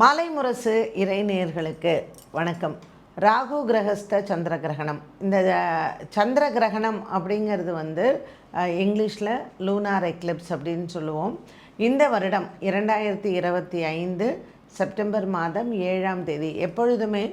மாலை முரசு இறைநேயர்களுக்கு வணக்கம். ராகு கிரகஸ்த சந்திர கிரகணம். இந்த சந்திர கிரகணம் அப்படிங்கிறது வந்து இங்கிலீஷில் லூனார் எக்லிப்ஸ் அப்படின்னு சொல்லுவோம். இந்த வருடம் இரண்டாயிரத்தி இருபத்தி ஐந்து செப்டம்பர் மாதம் ஏழாம் தேதி. எப்பொழுதுமே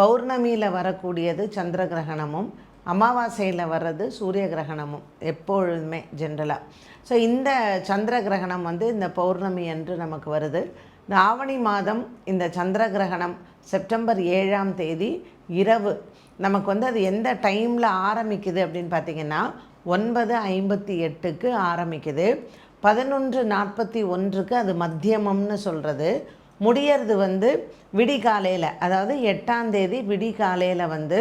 பௌர்ணமியில் வரக்கூடியது சந்திர கிரகணமும் அமாவாசையில் வர்றது சூரிய கிரகணமும் எப்பொழுதுமே ஜென்ரலாக ஸோ இந்த சந்திர கிரகணம் வந்து இந்த பௌர்ணமி என்று நமக்கு வருது. இந்த ஆவணி மாதம் இந்த சந்திர கிரகணம் செப்டம்பர் ஏழாம் தேதி இரவு. நமக்கு வந்து அது எந்த டைமில் ஆரம்பிக்குது அப்படின்னு பார்த்தீங்கன்னா ஒன்பது ஐம்பத்தி எட்டுக்கு ஆரம்பிக்குது. பதினொன்று நாற்பத்தி ஒன்றுக்கு அது மத்தியமம்னு சொல்கிறது முடியறது வந்து விடிகாலையில் அதாவது எட்டாம் தேதி விடிகாலையில் வந்து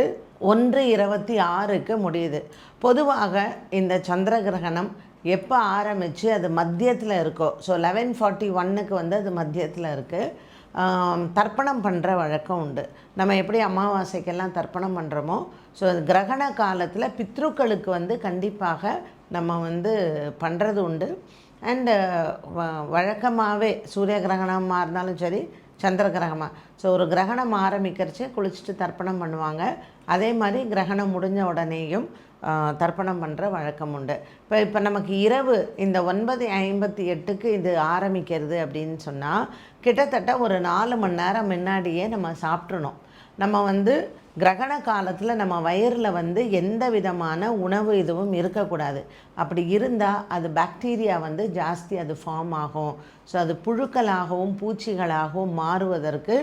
ஒன்று இருபத்தி ஆறுக்கு முடியுது. பொதுவாக இந்த சந்திர கிரகணம் எப்போ ஆரம்பித்து அது மத்தியத்தில் இருக்கோ. ஸோ லெவன் ஃபார்ட்டி ஒன்னுக்கு வந்து அது மத்தியத்தில் இருக்குது தர்ப்பணம் பண்ணுற வழக்கம் உண்டு. நம்ம எப்படி அமாவாசைக்கெல்லாம் தர்ப்பணம் பண்ணுறோமோ ஸோ கிரகண காலத்தில் பித்ருக்களுக்கு வந்து கண்டிப்பாக நம்ம வந்து பண்ணுறது உண்டு. அண்டு வழக்கமாகவே சூரிய கிரகணமாக இருந்தாலும் சரி சந்திர கிரகமாக ஸோ ஒரு கிரகணம் ஆரம்பிக்கிறச்சு குளிச்சுட்டு தர்ப்பணம் பண்ணுவாங்க. அதே மாதிரி கிரகணம் முடிஞ்ச உடனேயும் தர்ப்பணம் பண்ணுற வழக்கம் உண்டு. இப்போ இப்போ நமக்கு இரவு இந்த ஒன்பது ஐம்பத்தி எட்டுக்கு இது ஆரம்பிக்கிறது அப்படின்னு சொன்னால் கிட்டத்தட்ட ஒரு நாலு மணி நேரம் முன்னாடியே நம்ம சாப்பிட்றணும் நம்ம வந்து கிரகண காலத்தில் நம்ம வயிறில் வந்து எந்த விதமான உணவு இதுவும் இருக்கக்கூடாது. அப்படி இருந்தால் அது பாக்டீரியா வந்து ஜாஸ்தி அது ஃபார்ம் ஆகும். ஸோ அது புழுக்களாகவும் பூச்சிகளாகவும் மாறுவதற்கு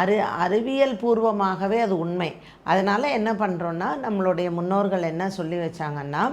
அறி அறிவியல் பூர்வமாகவே அது உண்மை. அதனால் என்ன பண்ணுறோன்னா நம்மளுடைய முன்னோர்கள் என்ன சொல்லி வச்சாங்கன்னா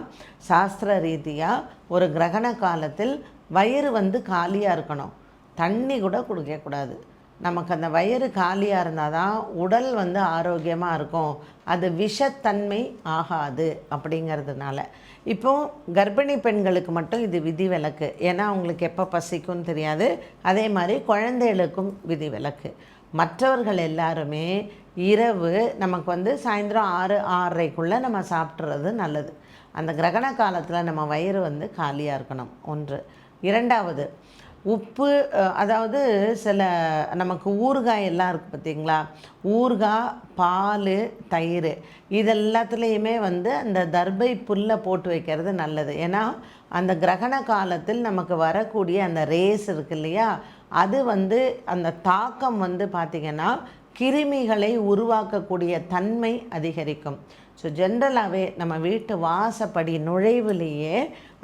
சாஸ்திர ரீதியாக ஒரு கிரகண காலத்தில் வயிறு வந்து காலியாக இருக்கணும். தண்ணி கூட குடிக்கக்கூடாது. நமக்கு அந்த வயிறு காலியாக இருந்தால் தான் உடல் வந்து ஆரோக்கியமாக இருக்கும். அது விஷத்தன்மை ஆகாது அப்படிங்கிறதுனால. இப்போ கர்ப்பிணி பெண்களுக்கு மட்டும் இது விதிவிலக்கு. ஏன்னா அவங்களுக்கு எப்போ பசிக்கும்னு தெரியாது. அதே மாதிரி குழந்தைகளுக்கும் விதிவிலக்கு. மற்றவர்கள் எல்லாருமே இரவு நமக்கு வந்து சாயந்தரம் ஆறு ஆறரைக்குள்ளே நம்ம சாப்பிட்றது நல்லது. அந்த கிரகண காலத்தில் நம்ம வயிறு வந்து காலியாக இருக்கணும். ஒன்று. இரண்டாவது உப்பு அதாவது சில நமக்கு ஊறுகாய் எல்லாம் இருக்குது பார்த்தீங்களா ஊறுகாய் பால் தயிர். இது எல்லாத்துலேயுமே வந்து அந்த தர்பை புல்லை போட்டு வைக்கிறது நல்லது. ஏன்னா அந்த கிரகண காலத்தில் நமக்கு வரக்கூடிய அந்த ரேஸ் இருக்கு இல்லையா? அது வந்து அந்த தாக்கம் வந்து பார்த்திங்கன்னா கிருமிகளை உருவாக்கக்கூடிய தன்மை அதிகரிக்கும். ஸோ ஜென்ரலாகவே நம்ம வீட்டு வாசப்படி நுழைவுலேயே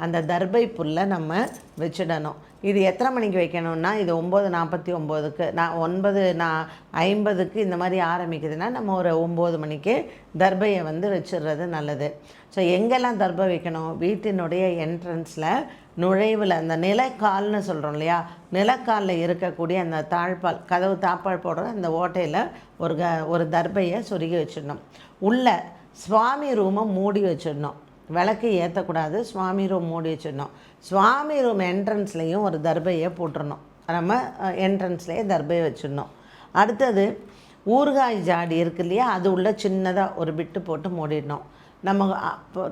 அந்த தர்பை புல்லை நம்ம வச்சிடணும். இது எத்தனை மணிக்கு வைக்கணும்னா இது ஒம்பது நாற்பத்தி ஒம்போதுக்கு நான் ஒன்பது நான் ஐம்பதுக்கு இந்த மாதிரி ஆரம்பிக்குதுன்னா நம்ம ஒரு ஒம்பது மணிக்கு தர்பையை வந்து வச்சிடுறது நல்லது. ஸோ எங்கெல்லாம் தர்பை வைக்கணும்? வீட்டினுடைய என்ட்ரன்ஸில் நுழைவில் அந்த நிலக்கால்னு சொல்கிறோம் இல்லையா? நிலக்காலில் இருக்கக்கூடிய அந்த தாழ்பால் கதவு தாப்பால் போடுற அந்த ஓட்டையில் ஒரு க ஒரு தர்பையை சொருகி வச்சிடணும். உள்ள சுவாமி ரூமை மூடி வச்சிடணும். விளக்கு ஏற்றக்கூடாது சுவாமி ரூம் மூடி வச்சிடணும். சுவாமி ரூம் என்ட்ரன்ஸ்லேயும் ஒரு தர்பையை போட்டுடணும். நம்ம என்ட்ரன்ஸ்லேயே தர்பையை வச்சிடணும். அடுத்தது ஊறுகாய் ஜாடி இருக்கு இல்லையா? அது உள்ள சின்னதாக ஒரு பிட்டு போட்டு மூடிடணும். நம்ம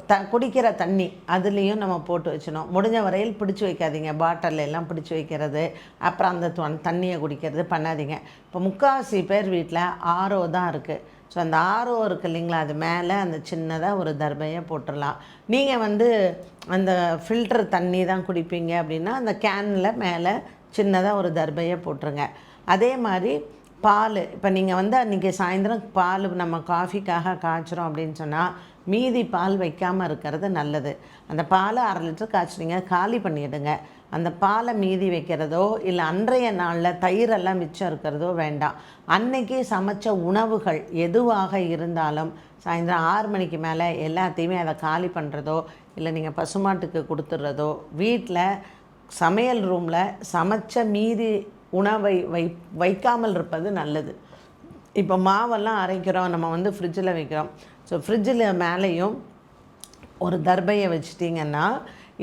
த குடிக்கிற தண்ணி அதுலேயும் நம்ம போட்டு வச்சிடணும். முடிஞ்ச வரையில் பிடிச்சி வைக்காதீங்க. பாட்டில் எல்லாம் பிடிச்சி வைக்கிறது. அப்புறம் அந்த தண்ணியை குடிக்கிறது பண்ணாதீங்க. இப்போ முக்கால்வாசி பேர் வீட்டில் ஆரோ தான் இருக்குது ஸோ அந்த ஆர்வம் இருக்கு இல்லைங்களா? அது மேலே அந்த சின்னதாக ஒரு தர்பையை போட்டுடலாம் நீங்கள் வந்து அந்த ஃபில்டர் தண்ணி தான் குடிப்பீங்க அப்படின்னா அந்த கேனில் மேலே சின்னதாக ஒரு தர்பையை போட்டுருங்க. அதே மாதிரி பால். இப்போ நீங்கள் வந்து அன்றைக்கி சாயந்தரம் பால் நம்ம காஃபிக்காக காய்ச்சுறோம் அப்படின்னு சொன்னால் மீதி பால் வைக்காமல் இருக்கிறது நல்லது. அந்த பாலை அரை லிட்டர் காய்ச்சுனீங்க காலி பண்ணிவிடுங்க அந்த பாலை மீதி வைக்கிறதோ இல்லை அன்றைய நாளில் தயிரெல்லாம் மிச்சம் இருக்கிறதோ வேண்டாம். அன்னைக்கு சமைச்ச உணவுகள் எதுவாக இருந்தாலும் சாயந்தரம் ஆறு மணிக்கு மேலே எல்லாத்தையுமே அதை காலி பண்ணுறதோ இல்லை நீங்கள் பசுமாட்டுக்கு கொடுத்துட்றதோ வீட்டில் சமையல் ரூமில் சமைச்ச மீதி உணவை வை வைக்காமல் இருப்பது நல்லது. இப்போ மாவெல்லாம் அரைக்கிறோம் நம்ம வந்து ஃப்ரிட்ஜில் வைக்கிறோம். ஸோ ஃப்ரிட்ஜில் மேலேயும் ஒரு தர்பையை வச்சிட்டிங்கன்னா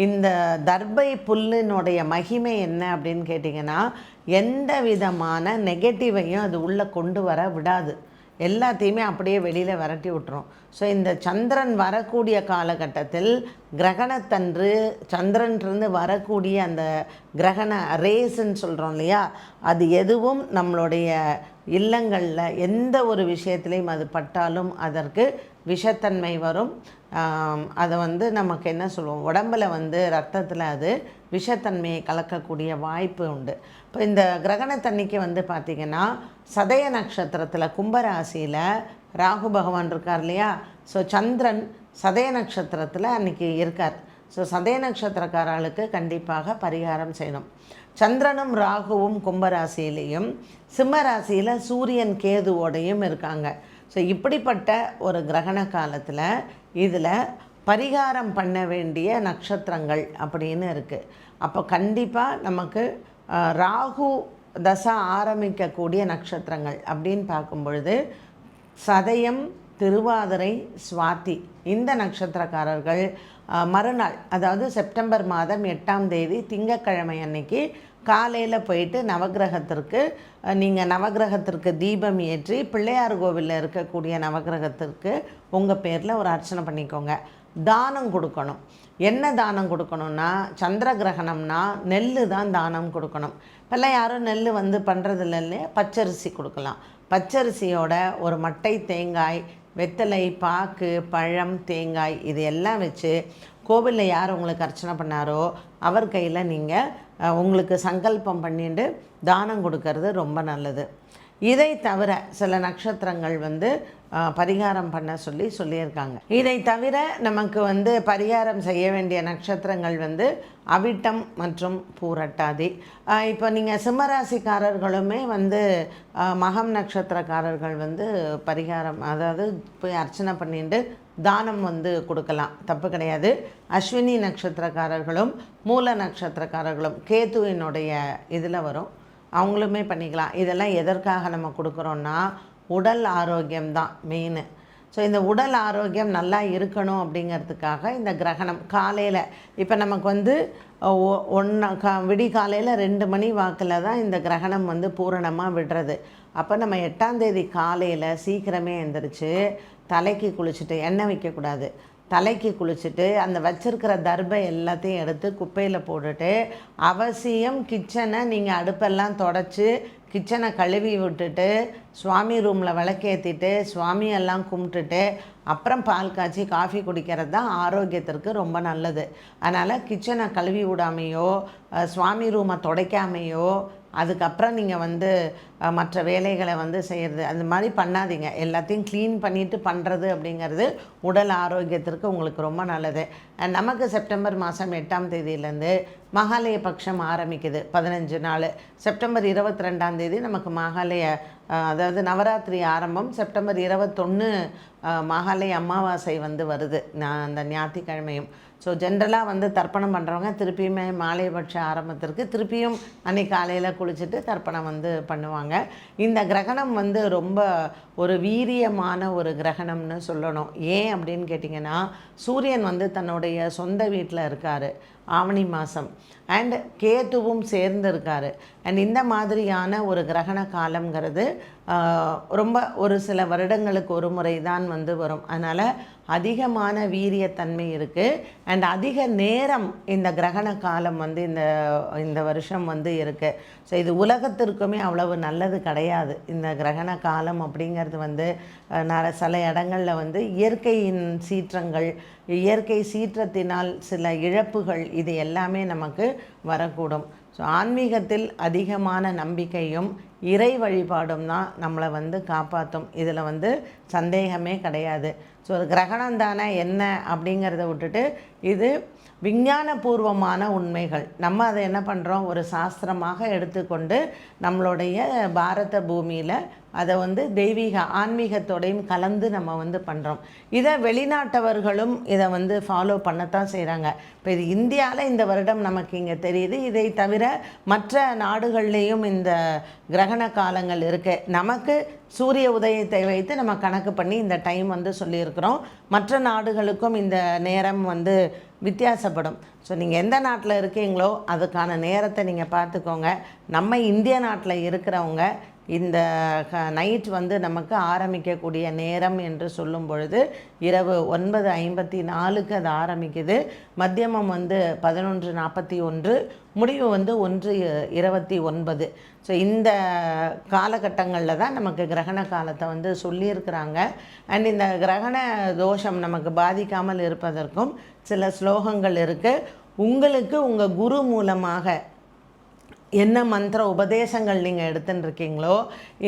இந்த தர்பை புல்லினுடைய மகிமை என்ன அப்படின்னு கேட்டிங்கன்னா எந்த விதமான நெகட்டிவையும் அது உள்ளே கொண்டு வர விடாது. எல்லாத்தையுமே அப்படியே வெளியில் விரட்டி விட்டுரும். ஸோ இந்த சந்திரன் வரக்கூடிய காலகட்டத்தில் கிரகணத்தன்று சந்திரன்லேருந்து வரக்கூடிய அந்த கிரகண ரேஸுன்னு சொல்கிறோம் இல்லையா அது எதுவும் நம்மளுடைய இல்லங்களில் எந்த ஒரு விஷயத்துலையும் அது பட்டாலும் அதற்கு விஷத்தன்மை வரும். அதை வந்து நமக்கு என்ன சொல்லுவோம்? உடம்பில் வந்து ரத்தத்தில் அது விஷத்தன்மையை கலக்கக்கூடிய வாய்ப்பு உண்டு. இப்போ இந்த கிரகணத்தன்னைக்கு வந்து பார்த்திங்கன்னா சதய நட்சத்திரத்தில் கும்பராசியில் ராகு பகவான் இருக்கார் இல்லையா? ஸோ சந்திரன் சதய நட்சத்திரத்தில் அன்னைக்கு இருக்கார். ஸோ சதய நட்சத்திரக்காரர்களுக்கு கண்டிப்பாக பரிகாரம் செய்யணும். சந்திரனும் ராகுவும் கும்பராசியிலையும் சிம்ம ராசியில் சூரியன் கேதுவோடையும் இருக்காங்க. ஸோ இப்படிப்பட்ட ஒரு கிரகண காலத்தில் இதில் பரிகாரம் பண்ண வேண்டிய நட்சத்திரங்கள் அப்படின்னு இருக்குது அப்போ கண்டிப்பாக நமக்கு ராகு தசா ஆரம்பிக்கக்கூடிய நட்சத்திரங்கள் அப்படின்னு பார்க்கும் பொழுது சதயம் திருவாதிரை சுவாதி இந்த நட்சத்திரக்காரர்கள் மறுநாள் அதாவது செப்டம்பர் மாதம் எட்டாம் தேதி திங்கக்கிழமை அன்னைக்கு காலையில் போயிட்டு நவக்கிரகத்திற்கு நீங்கள் நவக்கிரகத்திற்கு தீபம் ஏற்றி பிள்ளையார் கோவிலில் இருக்கக்கூடிய நவக்கிரகத்திற்கு உங்கள் பேரில் ஒரு அர்ச்சனை பண்ணிக்கோங்க. தானம் கொடுக்கணும். என்ன தானம் கொடுக்கணும்னா சந்திர கிரகணம்னா நெல் தான் தானம் கொடுக்கணும். இப்போல்லாம் யாரும் நெல் வந்து பண்ணுறதில்ல பச்சரிசி கொடுக்கலாம். பச்சரிசியோட ஒரு மட்டை தேங்காய் வெத்தலை பாக்கு பழம் தேங்காய் இது எல்லாம் வச்சு கோவிலில் யார் உங்களுக்கு அர்ச்சனை பண்ணாரோ அவர் கையில் நீங்கள் உங்களுக்கு சங்கல்பம் பண்ணிட்டு தானம் கொடுக்கறது ரொம்ப நல்லது. இதை தவிர சில நட்சத்திரங்கள் வந்து பரிகாரம் பண்ண சொல்லி சொல்லியிருக்காங்க. இதை தவிர நமக்கு வந்து பரிகாரம் செய்ய வேண்டிய நட்சத்திரங்கள் வந்து அவிட்டம் மற்றும் பூரட்டாதி. இப்போ நீங்கள் சிம்மராசிக்காரர்களுமே வந்து மகம் நட்சத்திரக்காரர்கள் வந்து பரிகாரம் அதாவது போய் அர்ச்சனை பண்ணிட்டு தானம் வந்து கொடுக்கலாம். தப்பு கிடையாது. அஸ்வினி நட்சத்திரக்காரர்களும் மூல நட்சத்திரக்காரர்களும் கேதுவினுடைய இதில் வரும். அவங்களுமே பண்ணிக்கலாம். இதெல்லாம் எதற்காக நம்ம கொடுக்குறோன்னா உடல் ஆரோக்கியம் தான் மெயின் ஸோ இந்த உடல் ஆரோக்கியம் நல்லா இருக்கணும் அப்படிங்கிறதுக்காக இந்த கிரகணம். காலையில் இப்போ நமக்கு வந்து ஒன்று கா விடி காலையில் ரெண்டு மணி வாக்கில் தான் இந்த கிரகணம் வந்து பூரணமாக விடுறது. அப்போ நம்ம எட்டாம் தேதி காலையில் சீக்கிரமே எழுந்திரிச்சு தலைக்கு குளிச்சுட்டு எண்ணெய் வைக்கக்கூடாது. தலைக்கு குளிச்சுட்டு அந்த வச்சுருக்கிற தர்பை எல்லாத்தையும் எடுத்து குப்பையில் போட்டுட்டு அவசியம் கிச்சனை நீங்கள் அடுப்பெல்லாம் தொடச்சி கிச்சனை கழுவி விட்டுட்டு சுவாமி ரூமில் விளக்கேற்றிட்டு சுவாமி எல்லாம் கும்பிட்டுட்டு அப்புறம் பால் காய்ச்சி காஃபி குடிக்கிறது தான் ஆரோக்கியத்திற்கு ரொம்ப நல்லது. அதனால் கிச்சனை கழுவி விடாமையோ சுவாமி ரூமை துடைக்காமையோ அதுக்கப்புறம் நீங்கள் வந்து மற்ற வேலைகளை வந்து செய்கிறது அந்த மாதிரி பண்ணாதீங்க. எல்லாத்தையும் க்ளீன் பண்ணிவிட்டு பண்ணுறது அப்படிங்கிறது உடல் ஆரோக்கியத்திற்கு உங்களுக்கு ரொம்ப நல்லது. நமக்கு செப்டம்பர் மாதம் எட்டாம் தேதியிலேருந்து மகாலய பட்சம் ஆரம்பிக்குது பதினஞ்சு நாள். செப்டம்பர் இருபத்தி ரெண்டாம் தேதி நமக்கு மகாலய அதாவது நவராத்திரி ஆரம்பம் செப்டம்பர் இருபத்தொன்று மகாலய அமாவாசை வந்து வருது. நான் அந்த ஞாயிற்றுக்கிழமையும். ஸோ ஜென்ரலாக வந்து தர்ப்பணம் பண்ணுறவங்க திருப்பியுமே மாலைபட்ச ஆரம்பத்திற்கு திருப்பியும் அன்னைக்கு காலையில் குளிச்சுட்டு தர்ப்பணம் வந்து பண்ணுவாங்க. இந்த கிரகணம் வந்து ரொம்ப ஒரு வீரியமான ஒரு கிரகணம்னு சொல்லணும். ஏன் அப்படின்னு கேட்டிங்கன்னா சூரியன் வந்து தன்னுடைய சொந்த வீட்டில் இருக்கார். ஆவணி மாதம் அண்ட் கேத்துவும் சேர்ந்திருக்காரு. அண்ட் இந்த மாதிரியான ஒரு கிரகண காலம்ங்கிறது ரொம்ப ஒரு சில வருடங்களுக்கு ஒரு முறை தான் வந்து வரும். அதனால் அதிகமான வீரியத்தன்மை இருக்குது அண்ட் அதிக நேரம் இந்த கிரகண காலம் வந்து இந்த இந்த வருஷம் வந்து இருக்குது ஸோ இது உலகத்திற்குமே அவ்வளவு நல்லது கிடையாது. இந்த கிரகண காலம் அப்படிங்கிறது வந்து அஹ், சில இடங்களில் வந்து இயற்கையின் சீற்றங்கள் இயற்கை சீற்றத்தினால் சில இழப்புகள் இது எல்லாமே நமக்கு வரக்கூடும். ஸோ ஆன்மீகத்தில் அதிகமான நம்பிக்கையும் இறை வழிபாடும் தான் நம்மளை வந்து காப்பாற்றும் இதில் வந்து சந்தேகமே கிடையாது. ஸோ ஒரு கிரகணம் தானே என்ன அப்படிங்கிறத விட்டுட்டு இது விஞ்ஞானபூர்வமான உண்மைகள். நம்ம அதை என்ன பண்ணுறோம் ஒரு சாஸ்திரமாக எடுத்துக்கொண்டு நம்மளுடைய பாரத பூமியில் அதை வந்து தெய்வீக ஆன்மீகத்தோடையும் கலந்து நம்ம வந்து பண்ணுறோம் இதை வெளிநாட்டவர்களும் இதை வந்து ஃபாலோ பண்ணத்தான் செய்கிறாங்க இப்போ இது இந்தியாவில் இந்த வருடம் நமக்கு இங்கே தெரியுது. இதை தவிர மற்ற நாடுகள்லேயும் இந்த கிரகண காலங்கள் இருக்குது நமக்கு சூரிய உதயத்தை வைத்து நம்ம கணக்கு பண்ணி இந்த டைம் வந்து சொல்லியிருக்கிறோம். மற்ற நாடுகளுக்கும் இந்த நேரம் வந்து வித்தியாசப்படும். ஸோ நீங்கள் எந்த நாட்டில் இருக்கீங்களோ அதுக்கான நேரத்தை நீங்கள் பார்த்துக்கோங்க. நம்ம இந்திய நாட்டில் இருக்கிறவங்க இந்த நைட் வந்து நமக்கு ஆரம்பிக்கக்கூடிய நேரம் என்று சொல்லும் பொழுது இரவு ஒன்பது ஐம்பத்தி நாலுக்கு அது ஆரம்பிக்குது. மத்தியமம் வந்து பதினொன்று நாற்பத்தி ஒன்று முடிவு வந்து ஒன்று இருபத்தி ஒன்பது. ஸோ இந்த காலகட்டங்களில் தான் நமக்கு கிரகண காலத்தை வந்து சொல்லியிருக்கிறாங்க. அண்ட் இந்த கிரகண தோஷம் நமக்கு பாதிக்காமல் இருப்பதற்கும் சில ஸ்லோகங்கள் இருக்குது உங்களுக்கு உங்கள் குரு மூலமாக என்ன மந்திர உபதேசங்கள் நீங்கள் எடுத்துன்னு இருக்கீங்களோ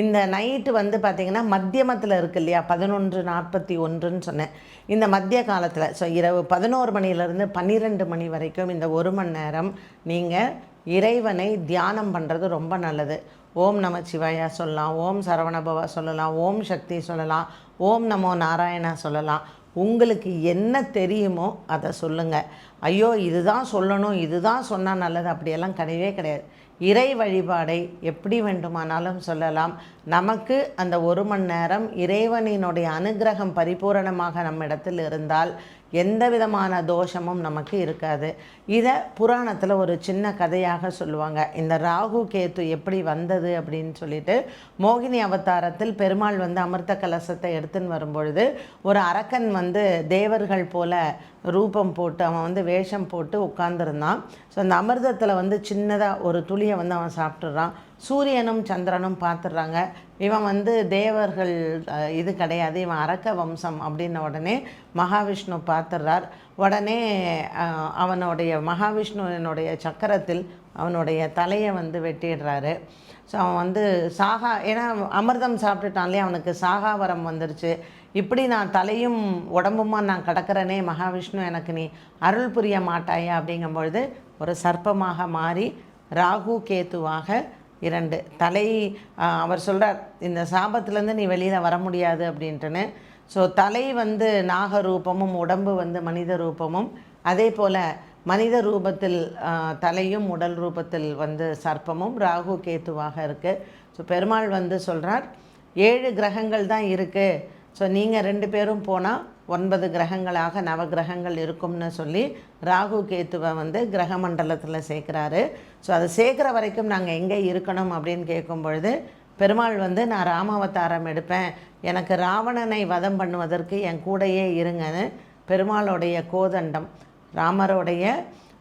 இந்த நைட்டு வந்து பார்த்திங்கன்னா மத்தியமத்தில் இருக்கு இல்லையா? பதினொன்று நாற்பத்தி ஒன்றுன்னு சொன்னேன். இந்த மத்திய காலத்தில் ஸோ இரவு பதினோரு மணிலேருந்து பன்னிரெண்டு மணி வரைக்கும் இந்த ஒரு மணி நேரம் நீங்கள் இறைவனை தியானம் பண்ணுறது ரொம்ப நல்லது. ஓம் நம சிவாயா சொல்லலாம் ஓம் சரவணபவா சொல்லலாம் ஓம் சக்தி சொல்லலாம் ஓம் நமோ நாராயணா சொல்லலாம். உங்களுக்கு என்ன தெரியுமோ அதை சொல்லுங்கள் ஐயோ இதுதான் சொல்லணும் இதுதான் சொன்னால் நல்லது அப்படியெல்லாம் கிடையவே கிடையாது. இறை வழிபாடை எப்படி வேண்டுமானாலும் சொல்லலாம். நமக்கு அந்த ஒரு மணி நேரம் இறைவனினுடைய அனுகிரகம் பரிபூரணமாக நம்மிடத்தில் இருந்தால் எந்த விதமான தோஷமும் நமக்கு இருக்காது. இதை புராணத்தில் ஒரு சின்ன கதையாக சொல்லுவாங்க. இந்த ராகு கேத்து எப்படி வந்தது அப்படின்னு சொல்லிட்டு மோகினி அவதாரத்தில் பெருமாள் வந்து அமிர்த கலசத்தை எடுத்துன்னு வரும்பொழுது ஒரு அரக்கன் வந்து தேவர்கள் போல ரூபம் போட்டு அவன் வந்து வேஷம் போட்டு உட்காந்துருந்தான் ஸோ அந்த அமிர்தத்தில் வந்து சின்னதாக ஒரு துளியை வந்து அவன் சாப்பிட்றான் சூரியனும் சந்திரனும் பார்த்துடுறாங்க. இவன் வந்து தேவர்கள் இது கிடையாது. இவன் அரக்க வம்சம் அப்படின்ன உடனே மகாவிஷ்ணு பார்த்துடுறார். உடனே அவனுடைய மகாவிஷ்ணுவினுடைய சக்கரத்தில் அவனுடைய தலையை வந்து வெட்டிடுறாரு. ஸோ அவன் வந்து சாகா ஏன்னா அமிர்தம் சாப்பிட்டுட்டான்லே அவனுக்கு சாகாவரம் வந்துருச்சு. இப்படி நான் தலையும் உடம்புமா நான் கிடக்கிறனே மகாவிஷ்ணு எனக்கு நீ அருள் புரிய மாட்டாயா? அப்படிங்கும்பொழுது ஒரு சர்ப்பமாக மாறி ராகு கேத்துவாக இரண்டு தலை அவர் சொல்கிறார் இந்த சாபத்துலேருந்து நீ வெளியில் வர முடியாது அப்படின்ட்டுன்னு. ஸோ தலை வந்து நாக ரூபமும் உடம்பு வந்து மனித ரூபமும். அதே போல் மனித ரூபத்தில் தலையும் உடல் ரூபத்தில் வந்து சர்ப்பமும் ராகு கேத்துவாக இருக்குது ஸோ பெருமாள் வந்து சொல்கிறார் ஏழு கிரகங்கள் தான் இருக்குது ஸோ நீங்கள் ரெண்டு பேரும் போனால் ஒன்பது கிரகங்களாக நவ கிரகங்கள் இருக்கும்னு சொல்லி ராகு கேத்துவை வந்து கிரக மண்டலத்தில் சேர்க்குறாரு. ஸோ அதை சேர்க்குற வரைக்கும் நாங்கள் எங்கே இருக்கணும் அப்படின்னு கேட்கும் பொழுது பெருமாள் வந்து நான் ராமாவதாரம் எடுப்பேன். எனக்கு ராவணனை வதம் பண்ணுவதற்கு என் கூடையே இருங்கன்னு பெருமாளுடைய கோதண்டம் ராமருடைய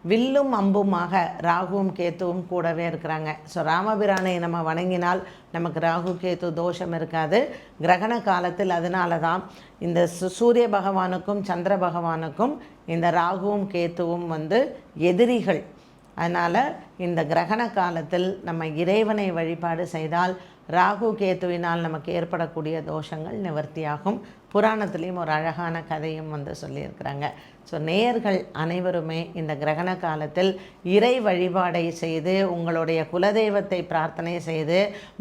வில்லும் அம்புமாக ராகுவும் கேத்துவும் கூடவே இருக்கிறாங்க. ஸோ ராமபிரானை நம்ம வணங்கினால் நமக்கு ராகு கேத்து தோஷம் இருக்காது. கிரகண காலத்தில் அதனால தான் இந்த சூரிய பகவானுக்கும் சந்திர பகவானுக்கும் இந்த ராகுவும் கேத்துவும் வந்து எதிரிகள். அதனால் இந்த கிரகண காலத்தில் நம்ம இறைவனை வழிபாடு செய்தால் ராகு கேத்துவினால் நமக்கு ஏற்படக்கூடிய தோஷங்கள் நிவர்த்தியாகும். புராணத்துலேயும் ஒரு அழகான கதையும் வந்து சொல்லியிருக்கிறாங்க. ஸோ நேயர்கள் அனைவருமே இந்த கிரகண காலத்தில் இறை வழிபாடை செய்து உங்களுடைய குலதெய்வத்தை பிரார்த்தனை செய்து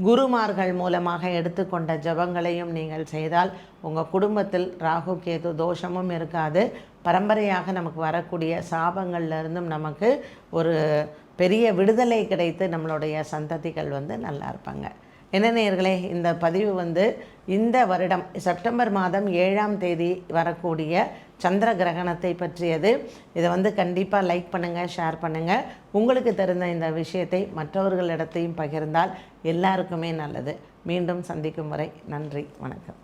குருமார்கள் மூலமாக எடுத்துக்கொண்ட ஜபங்களையும் நீங்கள் செய்தால் உங்கள் குடும்பத்தில் ராகு கேது தோஷமும் இருக்காது. பரம்பரையாக நமக்கு வரக்கூடிய சாபங்கள்லேருந்தும் நமக்கு ஒரு பெரிய விடுதலை கிடைத்து நம்மளுடைய சந்ததிகள் வந்து நல்லா இருப்பாங்க. என்ன நேர்களே இந்த பதிவு வந்து இந்த வருடம் செப்டம்பர் மாதம் ஏழாம் தேதி வரக்கூடிய சந்திர கிரகணத்தை பற்றியது. இதை வந்து கண்டிப்பாக லைக் பண்ணுங்கள் ஷேர் பண்ணுங்கள் உங்களுக்கு தெரிந்த இந்த விஷயத்தை மற்றவர்களிடத்தையும் பகிர்ந்தால் எல்லாருக்குமே நல்லது. மீண்டும் சந்திக்கும் வரை நன்றி வணக்கம்.